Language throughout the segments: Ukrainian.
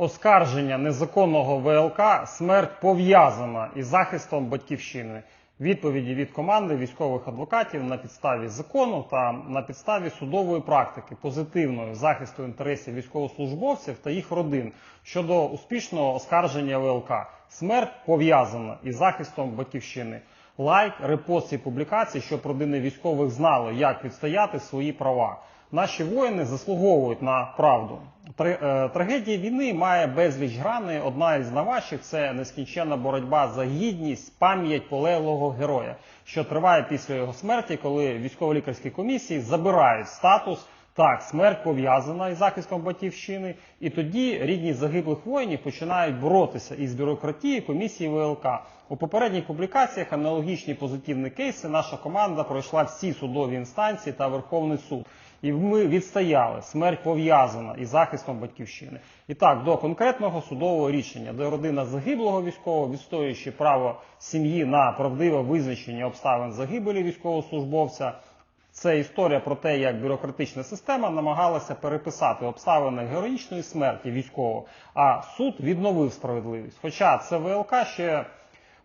Оскарження незаконного ВЛК смерть пов'язана із захистом батьківщини. Відповіді від команди військових адвокатів на підставі закону та на підставі судової практики позитивної захисту інтересів військовослужбовців та їх родин щодо успішного оскарження ВЛК. Смерть пов'язана із захистом батьківщини. Лайк, репост і публікації, щоб родини військових знали, як відстояти свої права. Наші воїни заслуговують на правду. Е, Трагедія війни має безліч граней. Одна із найважчих це нескінченна боротьба за гідність, пам'ять полеглого героя, що триває після його смерті, коли військово-лікарські комісії забирають статус. Так, смерть пов'язана із захистом батьківщини, і тоді рідні загиблих воїнів починають боротися із бюрократією комісії ВЛК. У попередніх публікаціях аналогічні позитивні кейси. Наша команда пройшла всі судові інстанції та Верховний суд. І ми відстояли смерть пов'язана із захистом батьківщини. І так, до конкретного судового рішення, де родина загиблого військового, відстоюючи право сім'ї на правдиве визначення обставин загибелі військовослужбовця. Це історія про те, як бюрократична система намагалася переписати обставини героїчної смерті військового, а суд відновив справедливість. Хоча це ВЛК ще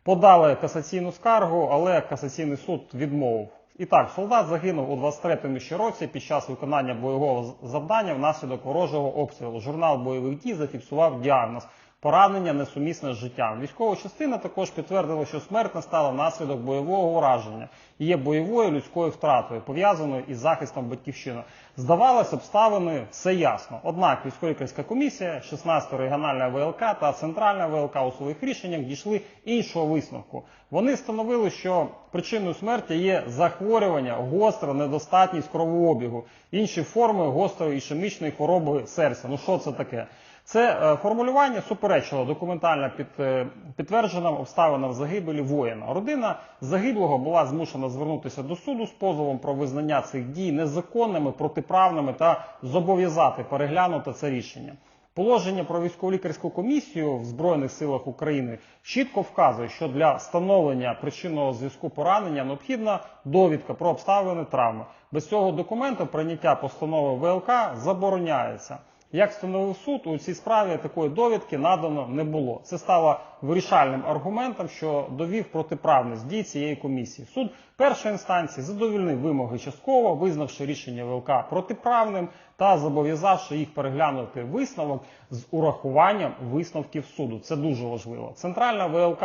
подали касаційну скаргу, але касаційний суд відмовив. І так, солдат загинув у 23-му ще році під час виконання бойового завдання внаслідок ворожого обстрілу. Журнал бойових дій зафіксував діагноз поранення несумісне з життям. Військова частина також підтвердила, що смерть настала внаслідок бойового ураження і є бойовою людською втратою, пов'язаною із захистом батьківщини. Здавалось, обставини все ясно. Однак військово-лікарська комісія, 16 регіональна ВЛК та центральна ВЛК у своїх рішеннях дійшли іншого висновку. Вони встановили, що причиною смерті є захворювання, гостра недостатність кровообігу, інші форми гострої ішемічної хвороби серця. Ну що це таке? Це е, формулювання суперечило документально під, е, підтвердженим обставинам загибелі воїна. Родина загиблого була змушена звернутися до суду з позовом про визнання цих дій незаконними, протиправними та зобов'язати переглянути це рішення. Положення про військово-лікарську комісію в Збройних силах України чітко вказує, що для встановлення причинного зв'язку поранення необхідна довідка про обставини травми. Без цього документу прийняття постанови ВЛК забороняється. Як встановив суд, у цій справі такої довідки надано не було. Це стало вирішальним аргументом, що довів протиправність дій цієї комісії. Суд першої інстанції задовільнив вимоги частково, визнавши рішення ВЛК протиправним та зобов'язавши їх переглянути висновок з урахуванням висновків суду. Це дуже важливо. Центральна ВЛК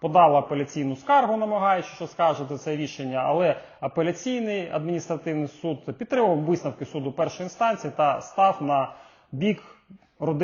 подала апеляційну скаргу, намагаючись оскаржити це рішення, але апеляційний адміністративний суд підтримав висновки суду першої інстанції та став на бік